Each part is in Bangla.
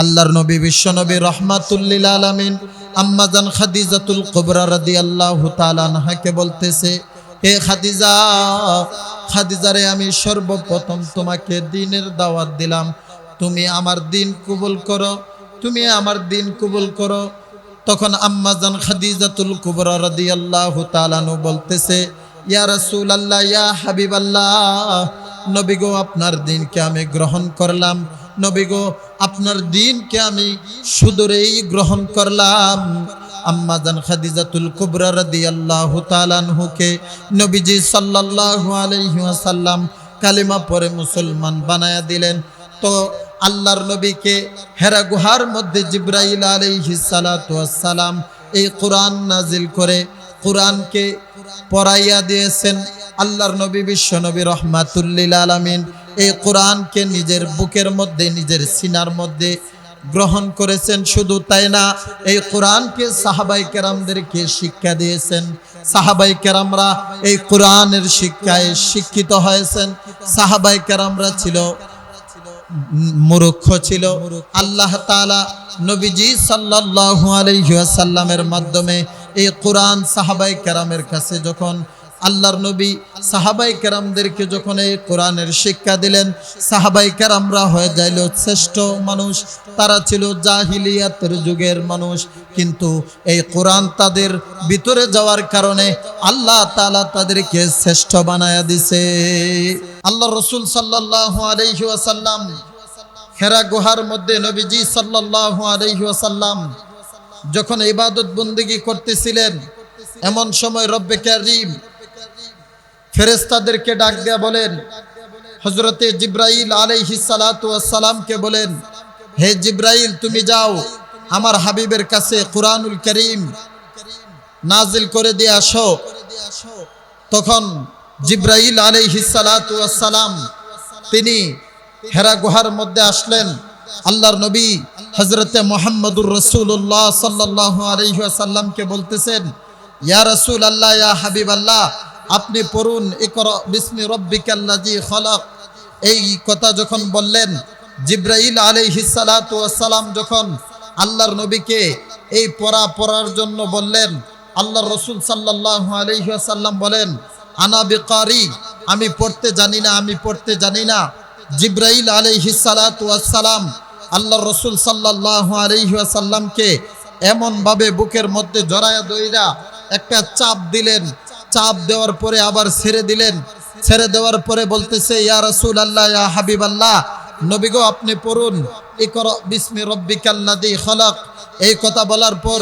আল্লাহর নবী বিশ্বনবী রহমাতুল্লিল আলামিন আম্মাজান খাদিজাতুল কুবরা রাদিয়াল্লাহু তাআলা আনহাকে বলতেছে, হে খাদিজা খাদিজারে আমি সর্বপ্রথম তোমাকে দিনের দাওয়াত দিলাম। তুমি আমার দিন কবুল করো, তুমি আমার দিন কবুল করো। তখন আম্মাজান খাদিজাতুল কুবরা রাদিয়াল্লাহু আল্লাহ আনহু বলতেছে, ইয়া রসুল রাসূলুল্লাহ, ইয়া হাবিবাল্লাহ, নবী গো, আপনার দিনকে আমি গ্রহণ করলাম। নবী গো আপনার দিনকে আমি সুদূরেই গ্রহণ করলাম। আম্মাজান খাদিজাতুল কুবরা রাদিয়াল্লাহু তাআলা আনহুকে নবীজি সাল্লাল্লাহু আলাইহি ওয়াসাল্লাম কালিমা পরে মুসলমান বানায়া দিলেন। তো আল্লাহর নবীকে হেরা গুহার মধ্যে জিব্রাইল আলাইহিস সালাতু সালাম এই কোরআন নাজিল করে কোরআনকে পড়াইয়া দিয়েছেন। আল্লাহর নবী বিশ্ব নবী রহমাতুল্লিল আলামিন। এই কোরআনকে নিজের বুকের মধ্যে, নিজের সিনার মধ্যে গ্রহণ করেছেন। শুধু তাই না, এই কোরআনকে সাহাবাই কেরামদেরকে শিক্ষা দিয়েছেন। সাহাবাই কেরামরা এই কোরআনের শিক্ষায় শিক্ষিত হয়েছেন। সাহাবাই কেরামরা ছিল মূর্খ ছিল। আল্লাহ তাআলা নবীজি সাল্লাল্লাহু আলাইহি ওয়াসাল্লামের মাধ্যমে এই কোরআন সাহাবাই কেরামের কাছে যখন আল্লাহর নবী সাহাবাই কেরামদেরকে যখন এই কোরআনের শিক্ষা দিলেন, সাহাবাই কেরামরা হয়ে যাইল শ্রেষ্ঠ মানুষ, তারা ছিল জাহিলিয়াতের যুগের মানুষ। কিন্তু এই কোরআন তাদের ভিতরে যাওয়ার কারণে আল্লাহ তাআলা তাদেরকে শ্রেষ্ঠ বানায়া দিছে। আল্লাহ রসুল সাল্লাল্লাহু আলাইহি ওয়াসাল্লাম হেরা গুহার মধ্যে নবীজি সাল্লাল্লাহু আলাইহি ওয়াসাল্লাম যখন ইবাদত বন্দিগি করতেছিলেন, এমন সময় রব্বে কারীম ফেরেস্তাদেরকে ডাক দেয়া বলেন হজরতে জিব্রাইল আলাইহি সালাতু সালামকে বলেন, হে জিব্রাইল, তুমি যাও, আমার হাবিবের কাছে কুরআনুল করিম নাজিল করে দিয়ে আসো। তখন জিব্রাইল আলাইহি সালাতু সালাম তিনি হেরা গুহার মধ্যে আসলেন। আল্লাহর নবী হজরতে মোহাম্মদুর রসুল্লাহ সাল্লাহ আলহিহাসাল্লামকে বলতেছেন, ইয়া রসুল আল্লাহ ইয়া হাবিব আল্লাহ আপনি পড়ুন বিসমি রব্বিকাল্লাজি খলক। এই কথা যখন বললেন, জিব্রাইল আলাইহিসালাম যখন আল্লাহর নবীকে এই পড়া পড়ার জন্য বললেন আল্লাহ রসুল সাল্লাহ আলহিহাসাল্লাম বলেন, আনা বেকারি, আমি পড়তে জানি না, আমি পড়তে জানি না। জিব্রাইল আলাইহিসালাম আল্লাহ রসুল সাল্লাহ আলহিহাসাল্লামকে এমনভাবে বুকের মধ্যে জড়ায়া দইরা একটা চাপ দিলেন চাপ দেওয়ার পরে আবার ছেড়ে দিলেন। ছেড়ে দেওয়ার পরে বলতেছে, ইয়া রসুল আল্লাহ ইয়া হাবিব আল্লাহ নবীগো আপনি পড়ুন। ইকর বিসমি রব্বিকাল্লাদি খলক। এই কথা বলার পর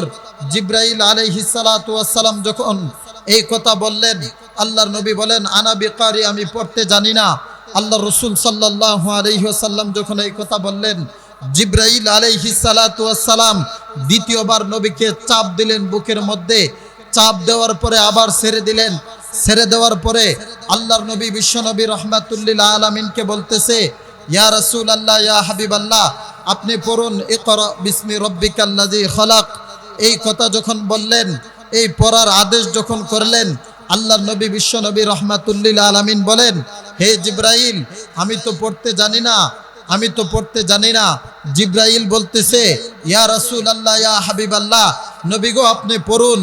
জিব্রাইল আলাইহিসালাম যখন এই কথা বললেন, আল্লাহর নবী বলেন, আনা বিকারি, আমি পড়তে জানি না। আল্লাহ রসুল সাল্লাহ আলহিহাসাল্লাম যখন এই কথা বললেন, জিব্রাইল আলাইহিসালাম দ্বিতীয়বার নবীকে চাপ দিলেন বুকের মধ্যে। চাপ দেওয়ার পরে আবার ছেড়ে দিলেন। ছেড়ে দেওয়ার পরে আল্লাহর নবী, বিশ্ব নবী রহমাতুল্লিল আলমিনকে বলতেছে, ইয়া রসুল আল্লাহ ইয়া হাবিব আল্লাহ আপনি পড়ুন, ইকর বিসমি রব্বিকাল্লাজি খলাক। এই কথা যখন বললেন, এই পড়ার আদেশ যখন করলেন, আল্লাহর নবী, বিশ্ব নবী রহমাতুল্লিল আলমিন বলেন, হে জিব্রাইল, আমি তো পড়তে জানি না, আমি তো পড়তে জানি না। জিব্রাইল বলতেছে, ইয়া রসুল আল্লাহ ইয়া হাবিব আল্লাহ নবী গো, আপনি পড়ুন,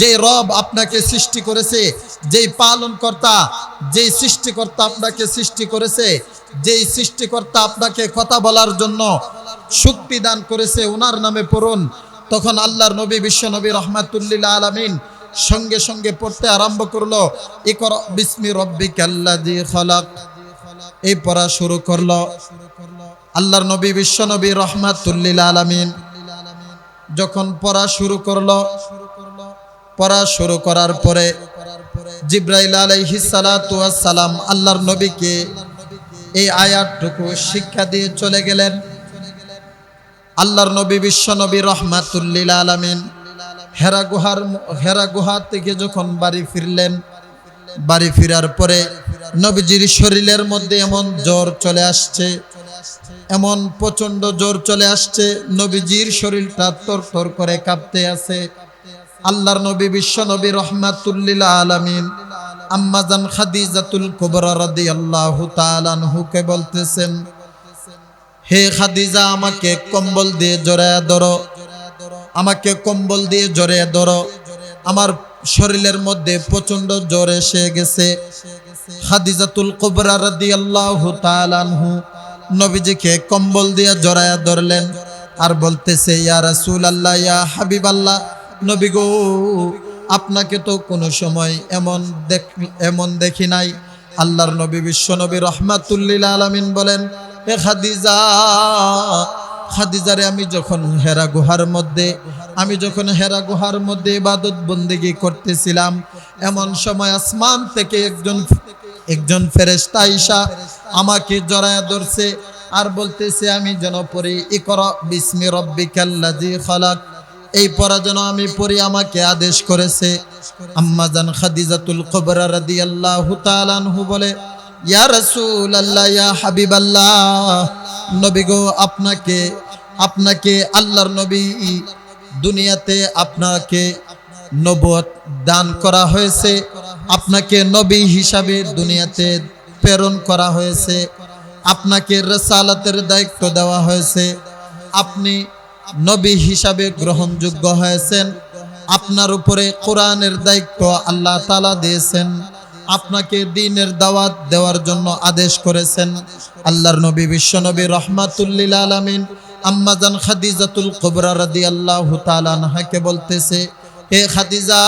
যে রব আপনাকে সৃষ্টি করেছে, যেই পালন কর্তা যেই সৃষ্টিকর্তা আপনাকে সৃষ্টি করেছে, যেই সৃষ্টিকর্তা আপনাকে কথা বলার জন্য শক্তি দান করেছে ওনার নামে পড়ুন। তখন আল্লাহর নবী, বিশ্ব নবী রহমাতুল্লিল আলমিন সঙ্গে সঙ্গে পড়তে আরম্ভ করল, ইকর বিসমি রব্বিকাল্লাযী খলাক। এই পড়া শুরু করল। আল্লাহর নবী, বিশ্ব নবী রহমাতুল্লিল আলমিন যখন পড়া শুরু করল, পড়া শুরু করার পরে জিব্রাইল আলাইহিসালাম আল্লাহর নবীকে এই আয়াতটুকু শিক্ষা দিয়ে চলে গেলেন। আল্লাহর নবী বিশ্ব নবী রহমাতুল্লিল আলমিন হেরা গুহার হেরা গুহা থেকে যখন বাড়ি ফিরলেন, বাড়ি ফিরার পরে নবীজির শরীরের মধ্যে এমন জ্বর চলে আসছে। এমন প্রচণ্ড জোর চলে আসছে, নবীজির শরীরটা তর তর করে কাঁপতে আছে। আল্লাহর নবী বিশ্ব নবী রহমাতুল্লিল আলামিন আম্মাজান খাদিজাতুল কুবরা রাদিয়াল্লাহু তাআলা আনহুকে বলতেছেন, হে খাদিজা, আমাকে কম্বল দিয়ে জড়ায় ধরো। আমাকে কম্বল দিয়ে জড়িয়ে ধরো। আমার শরীরের মধ্যে প্রচণ্ড জ্বর এসে গেছে। খাদিজাতুল কুবরা রাদিয়াল্লাহু তাআলা আনহু নবীজিকে কম্বল দিয়ে জড়ায়া ধরলেন আর বলতেছে, ইয়া রাসূলুল্লাহ, ইয়া হাবিব আল্লাহ নবী গো আপনাকে তো কোনো সময় এমন দেখ, এমন দেখি নাই। আল্লাহর নবী বিশ্ব নবী রহমাতুল্লিল আলামিন বলেন, এ খাদিজা, খাদিজারে আমি যখন হেরা গুহার মধ্যে, আমি যখন হেরা গুহার মধ্যে ইবাদত বন্দেগি করতেছিলাম, এমন সময় আসমান থেকে একজন একজন ফেরেস্তা আইসা আমাকে জড়ায় ধরছে আর বলতেছে, আমি যেন পড়ি। ইকরা বিসমি রব্বিকাল্লাযী খালাক। এই পড়া যেন আমি পড়ি, আমাকে আদেশ করেছে। আম্মাজান খাদিজাতুল কুবরা রাদিয়াল্লাহু তাআলা আনহু বলে, ইয়া রাসূলুল্লাহ, ইয়া হাবিবাল্লাহ, নবী গো, আপনাকে আপনাকে আল্লাহর নবী দুনিয়াতে আপনাকে নবুয়ত দান করা হয়েছে। আপনাকে নবী হিসাবে দুনিয়াতে প্রেরণ করা হয়েছে। আপনাকে রেসালাতের দায়িত্ব দেওয়া হয়েছে। আপনি নবী হিসাবে গ্রহণযোগ্য হয়েছেন। আপনার উপরে কোরআনের দায়িত্ব আল্লাহ তালা দিয়েছেন। আপনাকে দিনের দাওয়াত দেওয়ার জন্য আদেশ করেছেন। আল্লাহর নবী বিশ্ব নবী রহমাতুল্লিল আলমিন আম্মাজান খাদিজাতুল কুবরা রাদি আল্লাহ তালানহাকে বলতেছে হে খাদিজা,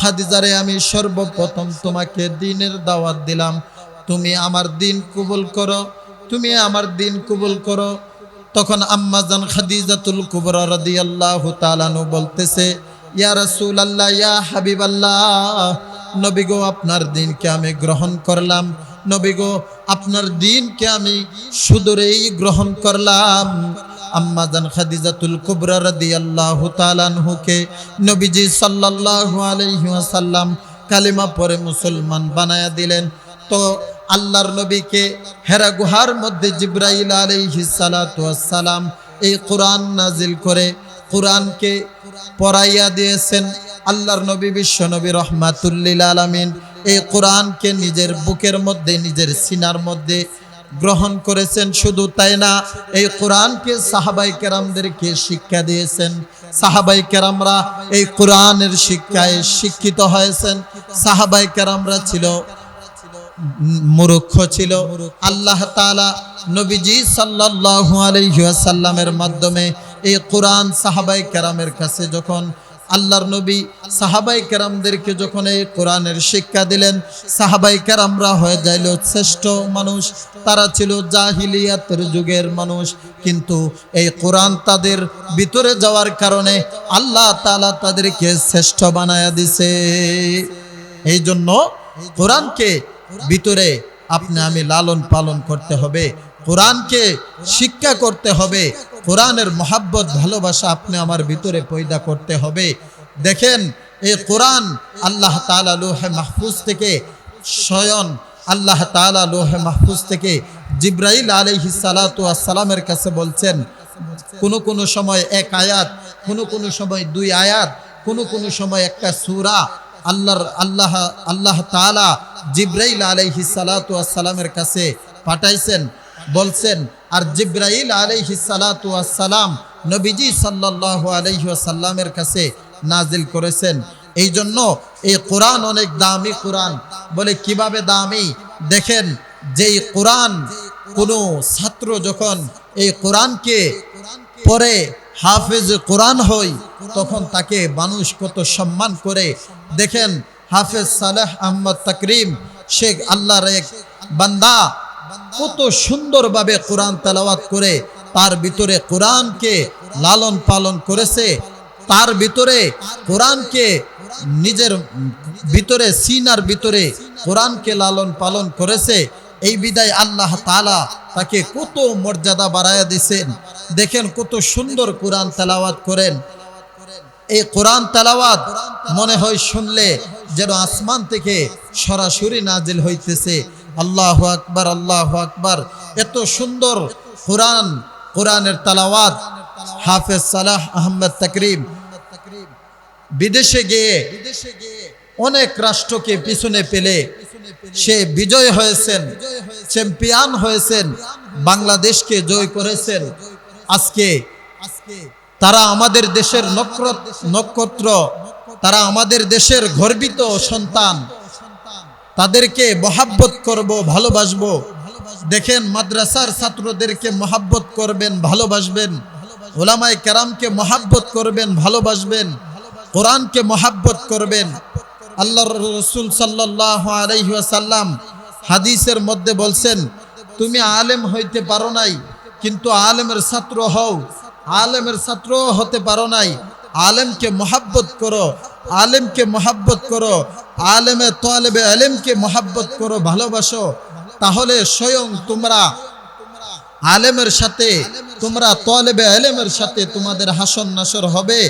খাদিজারে আমি সর্বপ্রথম তোমাকে দিনের দাওয়াত দিলাম। তুমি আমার দিন কবুল করো, তুমি আমার দিন কবুল করো। তখন আম্মাজান খাদিজাতুল কুবরা রাদিয়াল্লাহু তাআলানু বলতেছে, ইয়া রাসূলুল্লাহ, ইয়া হাবিবাল্লাহ, নবী গো, আপনার দিনকে আমি গ্রহণ করলাম। নবী গো, আপনার দিনকে আমি সুদূরেই গ্রহণ করলাম। আম্মাজান খাদিজাতুল কুবরা রাদিয়াল্লাহু তাআলাহুকে নবীজি সাল্লাল্লাহু আলাইহি ওয়াসাল্লাম কালিমা পরে মুসলমান বানায়া দিলেন। তো আল্লাহর নবীকে হেরা গুহার মধ্যে জিব্রাইল আলাইহিস সালাতু এই কোরআন নাজিল করে কোরআনকে পড়াইয়া দিয়েছেন। আল্লাহর নবী, বিশ্ব নবী, রহমাতুল্লিল আলামিন এই কোরআনকে নিজের বুকের মধ্যে, নিজের সিনার মধ্যে গ্রহণ করেছেন। শুধু তাই না, এই কোরআনকে সাহাবাই কেরামদেরকে শিক্ষা দিয়েছেন। সাহাবাই কেরামরা এই কোরআনের শিক্ষায় শিক্ষিত হয়েছেন। সাহাবাই কেরামরা ছিল মূর্খ ছিল। আল্লাহ তাআলা নবীজি সাল্লাল্লাহু আলাইহি ওয়াসাল্লামের মাধ্যমে এই কোরআন সাহাবাই কেরামের কাছে যখন আল্লাহর নবী সাহাবাই কেরামদেরকে যখন এই কোরআনের শিক্ষা দিলেন, সাহাবাই কেরামরা হয়ে যাইল শ্রেষ্ঠ মানুষ, তারা ছিল জাহিলিয়াতের যুগের মানুষ। কিন্তু এই কোরআন তাদের ভিতরে যাওয়ার কারণে আল্লাহ তাআলা তাদেরকে শ্রেষ্ঠ বানায়া দিছে। এই জন্য কোরআনকে ভিতরে আপনি আমি লালন পালন করতে হবে, কোরআনকে শিক্ষা করতে হবে কোরআনের মহাব্বত, ভালোবাসা আপনি আমার ভিতরে পয়দা করতে হবে। দেখেন, এই কোরআন আল্লাহ তালা লোহে মাহফুজ থেকে স্বয়ন আল্লাহ তালা লোহে মাহফুজ থেকে জিব্রাইল আলহি সালাতামের কাছে বলছেন, কোনো কোনো সময় এক আয়াত, কোনো কোনো সময় দুই আয়াত, কোনো কোনো সময় একটা সুরা আল্লাহর, আল্লাহ আল্লাহ তালা জিব্রাইল আলাইহি সালাতু সালামের কাছে পাঠাইছেন। বলছেন, আর জিব্রাইল আলাইহি সালাতু সালাম নবীজি সাল্লাল্লাহু আলাইহি সাল্লামের কাছে নাজিল করেছেন। এই জন্য এই কোরআন অনেক দামি কোরআন। বলে, কীভাবে দামি? দেখেন, যেই কোরআন কোনো ছাত্র যখন এই কোরআনকে পড়ে, হাফেজ কোরআন হই, তখন তাকে মানুষ কত সম্মান করে। দেখেন, হাফেজ সালেহ আহমদ তাকরিম, শেখ আল্লাহর এক বান্দা কত সুন্দরভাবে কোরআন তেলাওয়াত করে তার ভিতরে কোরআনকে লালন পালন করেছে, তার ভিতরে কোরআনকে নিজের ভিতরে সিনার ভিতরে কোরআনকে লালন পালন করেছে। এই বিদায় আল্লাহ তালা তাকে কত মর্যাদা বাড়াইয়া দিছেন। দেখেন কত সুন্দর কোরআন তেলাওয়াত করেন। এই কোরআন তালাওয়াত মনে হয় শুনলে যেন আসমান থেকে সরাসরি নাজিল হইতেছে। আল্লাহ আকবার আল্লাহ আকবার। এত সুন্দর কোরআন, কোরআনের তালাওয়াত। হাফেজ সালাহ আহমদ তকরিম বিদেশে গিয়ে অনেক রাষ্ট্রকে পিছনে পেলে সে বিজয় হয়েছেন, চ্যাম্পিয়ন হয়েছেন, বাংলাদেশকে জয় করেছেন। আজকে আজকে তারা আমাদের দেশের নক্ষত্র তারা আমাদের দেশের গর্বিত সন্তান। তাদেরকে মহাব্বত করব, ভালোবাসবো। দেখেন, মাদ্রাসার ছাত্রদেরকে মহাব্বত করবেন, ভালোবাসবেন। ওলামায় কেরামকে মহাব্বত করবেন, ভালোবাসবেন। কোরআনকে মহাব্বত করবেন। আল্লাহর রসুল সাল্লাহ আলহিহাসাল্লাম হাদিসের মধ্যে বলছেন, তুমি আলেম হইতে পারো নাই, কিন্তু আলেমের ছাত্র হও। আলেমের ছাত্র হতে পারো নাই। আলেমকে মহাব্বত করো, আলেমকে মহাব্বত করো, আলেমে তোয়ালেবে আলেমকে মহাব্বত করো, ভালোবাসো। তাহলে স্বয়ং তোমরা আলেমের সাথে, তোমরা তোয়ালেবে আলেমের সাথে তোমাদের হাসন নাসর হবে।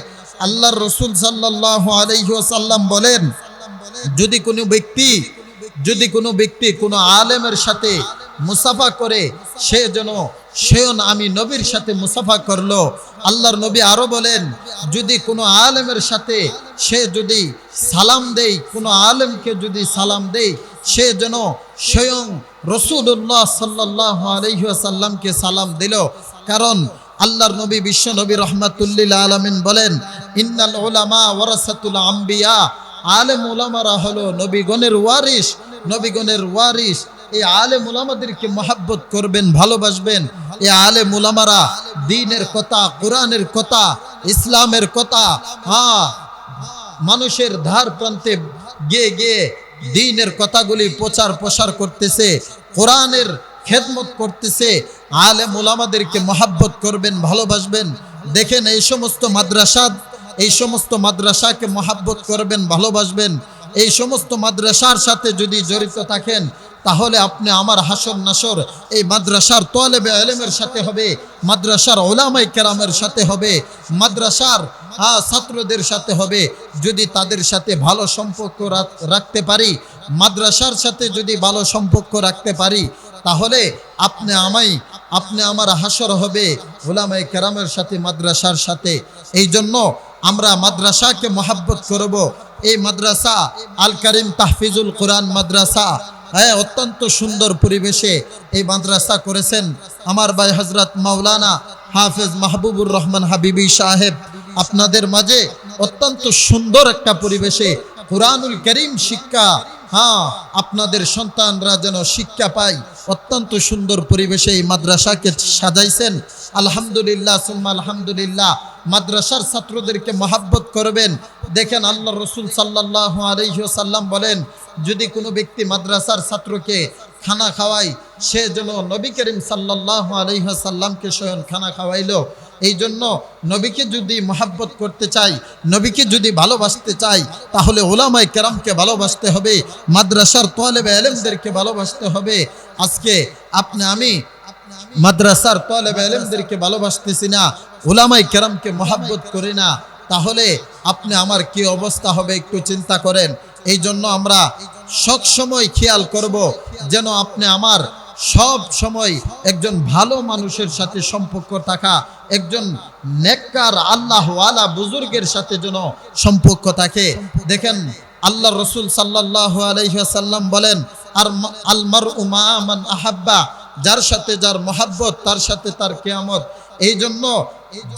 আল্লাহর রসুল সাল্লাহ আলহিহাসাল্লাম বলেন, যদি কোনো ব্যক্তি, যদি কোনো ব্যক্তি কোনো আলেমের সাথে মুসাফা করে, সে যেন সেও আমি নবীর সাথে মুসাফা করল। আল্লাহর নবী আরও বলেন, যদি কোনো আলেমের সাথে সে যদি সালাম দেই কোনো আলেমকে যদি সালাম দেই সে যেন স্বয়ং রসুল্লাহ সাল্লাহ আলহিহাসাল্লামকে সালাম দিল। কারণ আল্লাহর নবী বিশ্ব নবী রহমাতুল্লিল আলমিন বলেন, ইন্নাল ওলামা ওরাসাতুল আম্বিয়া। আলেম ওলামারা হলো নবীগণের ওয়ারিস নবীগণের ওয়ারিস এই আলেম ওলামাদেরকে মহাব্বত করবেন, ভালোবাসবেন। এই আলেম ওলামারা দিনের কথা, কোরআনের কথা, ইসলামের কথা হ্যাঁ মানুষের ধার প্রান্তে গিয়ে গিয়ে দিনের কথাগুলি প্রচার প্রসার করতেছে, কোরআনের খেদমত করতেছে আলেম ওলামাদেরকে মহাব্বত করবেন, ভালোবাসবেন। দেখেন এই সমস্ত মাদ্রাসা, এই সমস্ত মাদ্রাসাকে মহাব্বত করবেন, ভালোবাসবেন। এই সমস্ত মাদ্রাসার সাথে যদি জড়িত থাকেন তাহলে আপনি আমার হাসর নাসর, এই মাদ্রাসার তোয়ালেবে আলেমের সাথে হবে, মাদ্রাসার ওলামাই কেরামের সাথে হবে, মাদ্রাসার ছাত্রদের সাথে হবে। যদি তাদের সাথে ভালো সম্পর্ক রাখতে পারি, মাদ্রাসার সাথে যদি ভালো সম্পর্ক রাখতে পারি, তাহলে আপনি আমাই আপনি আমার হাসর হবে, ওলামাই কেরামের সাথে, মাদ্রাসার সাথে। এই জন্য আমরা মাদ্রাসাকে মহাব্বত করব। এই মাদ্রাসা আল করিম তাহফিজুল কোরআন মাদ্রাসা হ্যাঁ অত্যন্ত সুন্দর পরিবেশে এই মাদ্রাসা করেছেন আমার ভাই হজরত মাওলানা হাফেজ মাহবুবুর রহমান হাবিবি সাহেব। আপনাদের মাঝে অত্যন্ত সুন্দর একটা পরিবেশে কোরআনুল করিম শিক্ষা হ্যাঁ আপনাদের সন্তানরা যেন শিক্ষা পায়। অত্যন্ত সুন্দর পরিবেশে এই মাদ্রাসাকে সাজাইছেন। আলহামদুলিল্লাহ, সুম্মা আলহামদুলিল্লাহ। মাদ্রাসার ছাত্রদেরকে মহাব্বত করবেন। দেখেন আল্লাহ রসুল সাল্লাহ আলহিসাল্লাম বলেন যদি কোনো ব্যক্তি মাদ্রাসার ছাত্রকে খানা খাওয়ায়, সে যেন নবী করিম সাল্লাহ আলহিহাসাল্লামকে স্বয়ং খানা খাওয়াইল। এই জন্য নবীকে যদি মহাব্বত করতে চাই নবীকে যদি ভালোবাসতে চাই তাহলে ওলামাই কেরামকে ভালোবাসতে হবে, মাদ্রাসার তোয়ালেবে আলেমদেরকে ভালোবাসতে হবে। আজকে আপনি, আমি মাদ্রাসার তোয়ালেবে আলেমদেরকে ভালোবাসতেছি না ওলামাই কেরামকে মহাব্বত করি না, তাহলে আপনি আমার কি অবস্থা হবে একটু চিন্তা করেন। এই জন্য আমরা সব সময় খেয়াল করব যেন আপনি আমার সব সময় একজন ভালো মানুষের সাথে সম্পর্ক থাকা, একজন নেককার আল্লাহ আলা বুজুর্গের সাথে যেন সম্পর্ক থাকে। দেখেন আল্লাহ রসুল সাল্লাহ আলহিহাসাল্লাম বলেন, আর আলমার উমান আহাব্বা। যার সাথে যার মহাব্বত, তার সাথে তার কেয়ামত। এই জন্য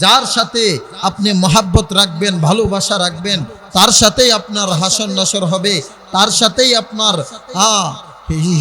যার সাথে আপনি মহাব্বত রাখবেন, ভালোবাসা রাখবেন, তার সাথেই আপনার হাসন নাসর হবে, তার সাথেই আপনার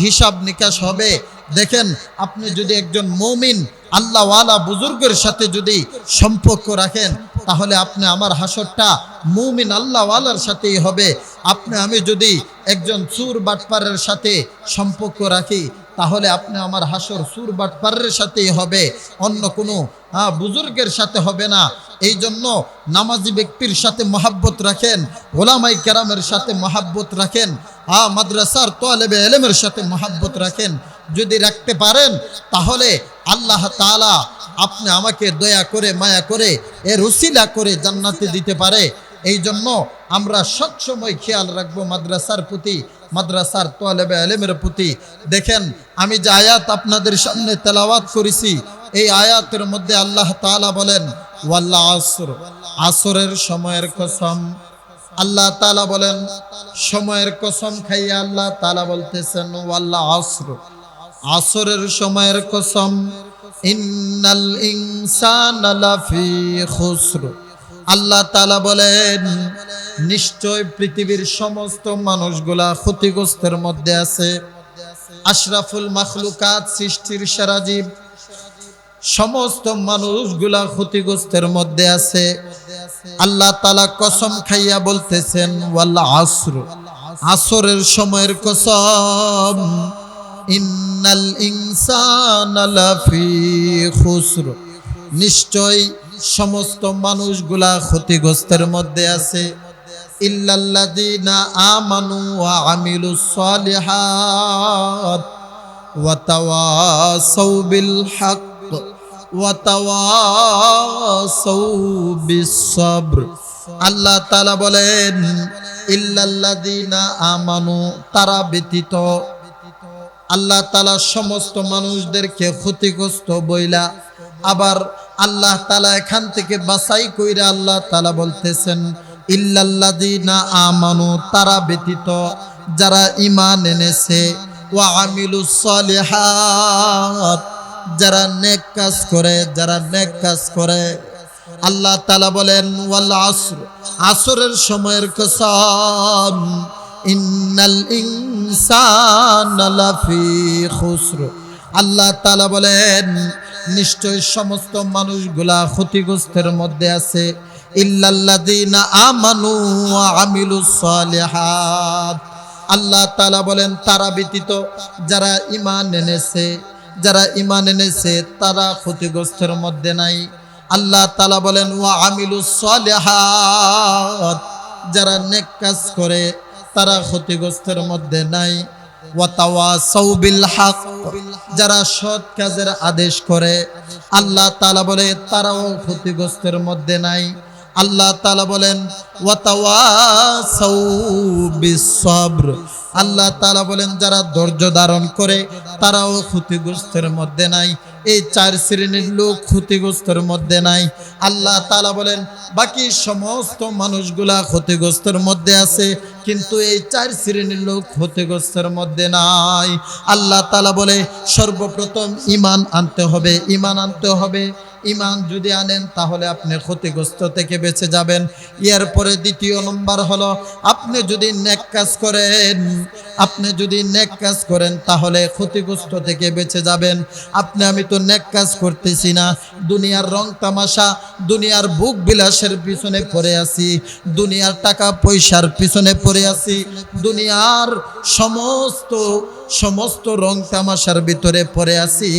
হিসাব নিকাশ হবে। দেখেন, আপনি যদি একজন মমিন, আল্লাহওয়ালা বুজুর্গের সাথে যদি সম্পর্ক রাখেন, তাহলে আপনি আমার হাসরটা মুমিন আল্লাহওয়ালার সাথেই হবে। আপনি, আমি যদি একজন চুর বাটপারের সাথে সম্পর্ক রাখি তাহলে আপনি আমার হাসর সুর বাটপারের সাথেই হবে। অন্য কোনো হ্যাঁ বুজুর্গের সাথে হবে না। এই জন্য নামাজি ব্যক্তির সাথে মহাব্বত রাখেন, ওলামাই কেরামের সাথে মহাব্বত রাখেন হ্যাঁ মাদ্রাসার তোয়ালেবে এলেমের সাথে মহাব্বত রাখেন। যদি রাখতে পারেন, তাহলে আল্লাহ তালা আপনি আমাকে দয়া করে, মায়া করে, এর উসিলা করে জান্নাতে দিতে পারে। এই জন্য আমরা সবসময় খেয়াল রাখব মাদ্রাসার প্রতি মাদ্রাসার তোয়ালেবে আলেমের প্রতি। দেখেন, আমি যে আয়াত আপনাদের সামনে তেলাওয়াত করেছি, এই আয়াতের মধ্যে আল্লাহ তালা বলেন ওয়াল্লা আসর। আসরের সময়ের কসম। আল্লাহ তালা বলেন, সময়ের কসম খাইয়া আল্লাহ তালা বলতেছেন ওয়াল্লা আসর। আসরের সময়ের কসম, ইন্নাল ইনসান লাফি খুসর। আল্লাহ তালা বলেন, নিশ্চয় পৃথিবীর সমস্ত মানুষগুলা ক্ষতিগ্রস্তের মধ্যে আছে। আশরাফুল মাখলুকাত সৃষ্টির সেরা জীব। সমস্ত মানুষগুলা ক্ষতিগ্রস্তের মধ্যে আছে। আল্লাহ তালা কসম খাইয়া বলতেছেন ওয়াল্লা আসর। আসরের সময়ের কসম, ইন্নাল ইনসান নিশ্চয় সমস্ত মানুষগুলা ক্ষতিগ্রস্তের মধ্যে আছে। আল্লাহ তাআলা বলেন, ইল্লাল্লাযীনা আমানু, তারা ব্যতীত আল্লাহ তালা সমস্ত মানুষদেরকে ক্ষতিগ্রস্ত বইলা আবার আল্লাহ তালা এখান থেকে বাসাই কইরা আল্লাহ তালা বলতেছেন, ইল্লাল্লাযীনা আমানু, তারা ব্যতীত যারা ইমান এনেছে, ওয়া আমিলুস সালিহাত, যারা নেক কাজ করে, যারা নেক কাজ করে। আল্লাহ তালা বলেন, ওয়াল আসর, আসরের সময়ের কসম, ইন্নাল ইনসান আল্লাহ তালা বলেন নিশ্চয় সমস্ত মানুষগুলা ক্ষতিগ্রস্তের মধ্যে আছে। ইল্লাল্লাযীনা আমানু আল্লাহ তালা বলেন, তারা ব্যতীত যারা ইমান এনেছে, যারা ইমান এনেছে, তারা ক্ষতিগ্রস্তের মধ্যে নাই। আল্লাহ তালা বলেন, ওয়া আমিলুস সালিহাত। যারা নেক কাজ করে, তারা ক্ষতিগ্রস্তের মধ্যে নাই। যারা সৎ কাজের আদেশ করে। আল্লাহ তালা বলে, তারাও ক্ষতিগ্রস্তের মধ্যে নাই। আল্লাহ তালা বলেন আল্লাহ তালা বলেন, যারা ধৈর্য ধারণ করে, তারাও ক্ষতিগ্রস্তের মধ্যে নাই। এই চার শ্রেণির লোক ক্ষতিগ্রস্তর মধ্যে নাই। আল্লাহ তালা বলেন, বাকি সমস্ত মানুষগুলা ক্ষতিগ্রস্তর মধ্যে আছে, কিন্তু এই চার শ্রেণির লোক ক্ষতিগ্রস্তর মধ্যে নাই। আল্লাহ তালা বলে, সর্বপ্রথম ইমান আনতে হবে। ইমান আনতে হবে। ইমান যদি আনেন, তাহলে আপনি ক্ষতিগ্রস্ত থেকে বেঁচে যাবেন। এরপরে দ্বিতীয় নম্বর হলো, আপনি যদি নেক কাজ করেন আপনি যদি নেক কাজ করেন, তাহলে ক্ষতিগ্রস্ত থেকে বেঁচে যাবেন। আপনি, আমি তো নেক কাজ করতেছি না। দুনিয়ার রং তামাশা, দুনিয়ার বুক বিলাসের পিছনে পড়ে আছি। দুনিয়ার টাকা পয়সার পিছনে পড়ে আছি। দুনিয়ার সমস্ত সমস্ত রং তামাশার ভিতরে পড়ে আছি।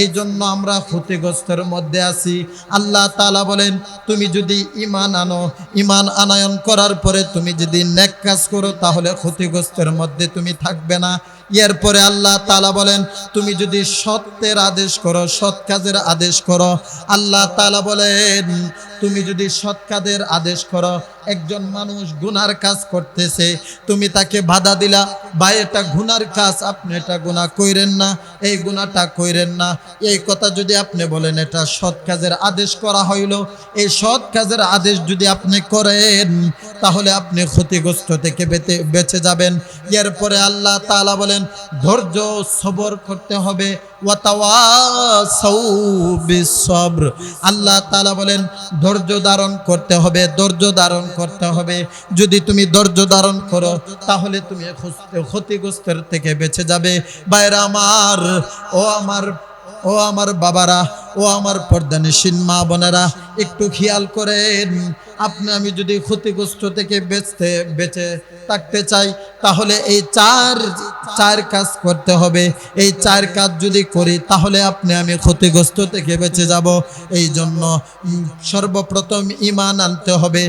এই জন্য আমরা ক্ষতিগ্রস্তের মধ্যে আছি। আল্লাহ তালা বলেন, তুমি যদি ইমান আনো ইমান আনায়ন করার পরে তুমি যদি নেক কাজ করো, তাহলে ক্ষতিগ্রস্তের মধ্যে তুমি থাকবে না। এরপরে আল্লাহ তালা বলেন, তুমি যদি সত্যের আদেশ করো, সৎ কাজের আদেশ করো, আল্লাহ তালা বলেন তুমি যদি সৎ কাজের আদেশ করো, একজন মানুষ গুনার কাজ করতেছে, তুমি তাকে বাধা দিলা, বা এটা গুনার কাজ, আপনি এটা গুণা কইরেন না। এই গুনাহটা কইরেন না। এই কথা যদি আপনি বলেন, এটা সৎ কাজের আদেশ করা হইল। এই সৎ কাজের আদেশ যদি আপনি করেন, তাহলে আপনি ক্ষতিগ্রস্ত থেকে বেঁচে বেঁচে যাবেন। এরপরে আল্লাহ তাআলা বলেন, ধৈর্য সবর করতে হবে। আল্লাহ তাআলা বলেন, ধৈর্য ধারণ করতে হবে, ধৈর্য ধারণ করতে হবে। যদি তুমি ধৈর্য ধারণ করো, তাহলে তুমি ক্ষতি- ক্ষতিগ্রস্তের থেকে বেঁচে যাবে। বাইরে আমার ও আমার ও আমার বাবারা, ও আমার পর্দানিসীন মা বোনেরা, একটু খেয়াল করেন। আপনি আমি যদি ক্ষতিগ্রস্ত থেকে বেঁচতে, বেঁচে থাকতে চাই, তাহলে এই চার চার কাজ করতে হবে। এই চার কাজ যদি করি, তাহলে আপনি আমি ক্ষতিগ্রস্ত থেকে বেঁচে যাব। এই জন্য সর্বপ্রথম ইমান আনতে হবে।